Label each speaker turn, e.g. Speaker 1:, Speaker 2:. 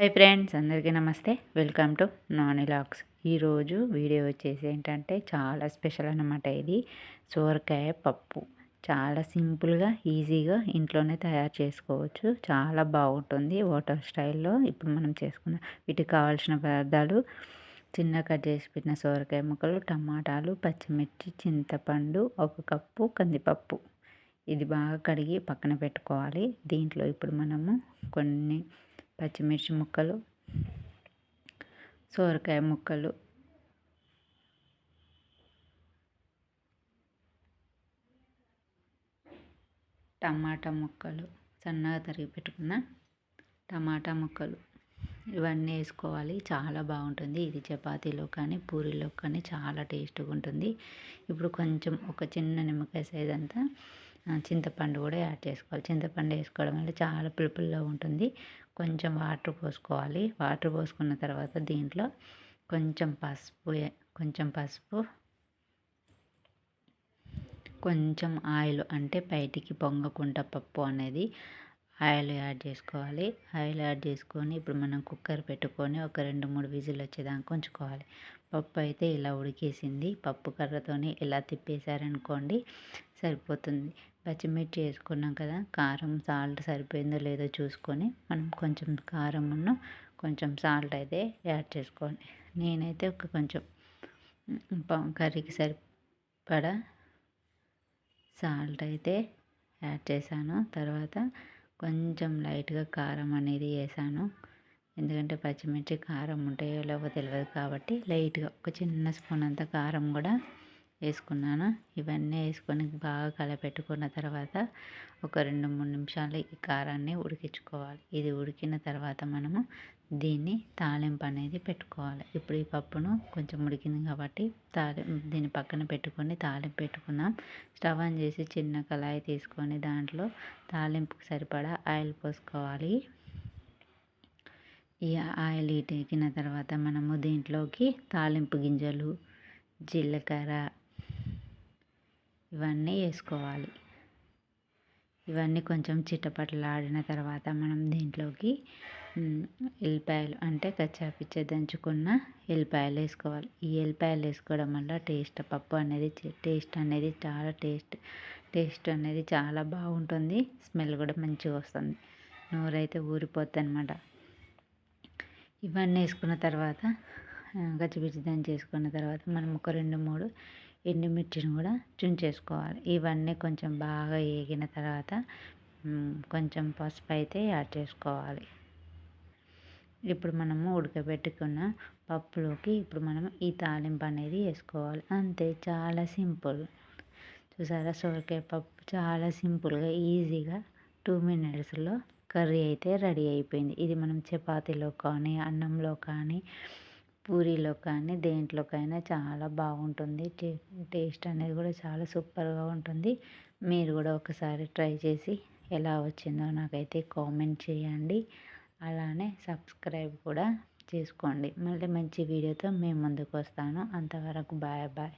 Speaker 1: Hi friends అందరికీ నమస్తే. Welcome to Nani lakhs ఈరోజు వీడియో వచ్చేసి ఏంటంటే చాలా స్పెషల్ అనమాట ఇది. సోరకాయ పప్పు. చాలా సింపుల్గా ఈజీగా ఇంట్లోనే తయారు చేసుకోవచ్చు. చాలా బాగుంటుంది హోటల్ స్టైల్లో. ఇప్పుడు మనం చేసుకుందాం. వీటికి కావాల్సిన పదార్థాలు చిన్న కట్ చేసి పెట్టిన సోరకాయ ముక్కలు టమాటాలు పచ్చిమిర్చి చింతపండు ఒక కప్పు కందిపప్పు. ఇది బాగా కడిగి పక్కన పెట్టుకోవాలి. దీంట్లో ఇప్పుడు మనము కొన్ని పచ్చిమిర్చి ముక్కలు సోరకాయ ముక్కలు టమాటా ముక్కలు సన్నగా తరిగి పెట్టుకున్న టమాటా ముక్కలు. ఇవన్నీ వేసుకోవాలి. చాలా బాగుంటుంది. ఇది చపాతీలో కానీ పూరీలో కానీ చాలా టేస్ట్గా ఉంటుంది. ఇప్పుడు కొంచెం ఒక చిన్న నిమ్మకాయ సైజ్ అంతా చింతపండు కూడా యాడ్ చేసుకోవాలి. చింతపండు వేసుకోవడం వల్ల చాలా పులుపుల్లో ఉంటుంది. కొంచెం వాటర్ పోసుకోవాలి. వాటర్ పోసుకున్న తర్వాత దీంట్లో కొంచెం పసుపు కొంచెం పసుపు కొంచెం ఆయిల్ అంటే బయటికి పొంగకుండా పప్పు అనేది ఆయిల్ యాడ్ చేసుకోవాలి. ఆయిల్ యాడ్ చేసుకొని ఇప్పుడు మనం కుక్కర్ పెట్టుకొని ఒక రెండు మూడు విజిల్ వచ్చేదాకా ఉంచుకోవాలి. పప్పు అయితే ఇలా ఉడికేసింది. పప్పు కర్రతోనే ఇలా తిప్పేశారనుకోండి సరిపోతుంది. పచ్చిమిర్చి వేసుకున్నాం కదా కారం సాల్ట్ సరిపోయిందో లేదో చూసుకొని మనం కొంచెం కారం ఉన్న కొంచెం సాల్ట్ అయితే యాడ్ చేసుకోండి నేనైతే ఒక కొంచెం కర్రీకి సరిపడా సాల్ట్ అయితే యాడ్ చేశాను. తర్వాత కొంచెం లైట్గా కారం అనేది వేసాను ఎందుకంటే పచ్చిమిర్చి కారం ఉంటాయో లేవో తెలియదు కాబట్టి లైట్గా ఒక చిన్న స్పూన్ అంత కారం కూడా వేసుకున్నాను ఇవన్నీ వేసుకొని బాగా కలపెట్టుకున్న తర్వాత ఒక రెండు మూడు నిమిషాలు ఈ కారాన్ని ఉడికించుకోవాలి. ఇది ఉడికిన తర్వాత మనము దీన్ని తాలింపు అనేది పెట్టుకోవాలి. ఇప్పుడు ఈ పప్పును కొంచెం ఉడికింది కాబట్టి తాలి దీన్ని పక్కన పెట్టుకొని తాలింపు పెట్టుకుందాం. స్టవ్ ఆన్ చేసి చిన్న కళాయి తీసుకొని దాంట్లో తాలింపుకి సరిపడా ఆయిల్ పోసుకోవాలి. ఈ ఆయిల్ ఎక్కిన తర్వాత మనము దీంట్లోకి తాలింపు గింజలు జీలకర్ర ఇవన్నీ వేసుకోవాలి. ఇవన్నీ కొంచెం చిటపటలాడిన తర్వాత మనం దీంట్లోకి ఎల్లిపాయలు అంటే కచ్చాపిచ్చ దంచుకున్న ఎల్లిపాయలు వేసుకోవాలి. ఈ ఎల్లిపాయలు వేసుకోవడం వల్ల టేస్ట్ పప్పు అనేది టేస్ట్ అనేది చాలా టేస్ట్ టేస్ట్ అనేది చాలా బాగుంటుంది. స్మెల్ కూడా మంచిగా వస్తుంది. నోరైతే ఊరిపోద్ది అనమాట ఇవన్నీ వేసుకున్న తర్వాత గచ్చిపిచ్చి దంచేసుకున్న తర్వాత మనం ఒక రెండు మూడు ఎండుమిర్చిని కూడా చుంచేసుకోవాలి ఇవన్నీ కొంచెం బాగా వేగిన తర్వాత కొంచెం పసుపు అయితే యాడ్ చేసుకోవాలి. ఇప్పుడు మనము ఉడకబెట్టుకున్న పప్పులోకి ఇప్పుడు మనం ఈ తాలింపు అనేది వేసుకోవాలి. అంతే చాలా సింపుల్. చూసారా? సొరకాయ పప్పు చాలా సింపుల్గా ఈజీగా టూ మినిట్స్లో కర్రీ అయితే రెడీ అయిపోయింది. ఇది మనం చపాతీలో కానీ అన్నంలో కానీ పూరీలో కానీ దేంట్లోకైనా చాలా బాగుంటుంది. టేస్ట్ అనేది కూడా చాలా సూపర్గా ఉంటుంది. మీరు కూడా ఒకసారి ట్రై చేసి ఎలా వచ్చిందో నాకైతే కామెంట్ చేయండి. అలానే సబ్స్క్రైబ్ కూడా చేసుకోండి. మళ్ళీ మంచి వీడియోతో మేము ముందుకు వస్తాను. అంతవరకు బాయ్ బాయ్.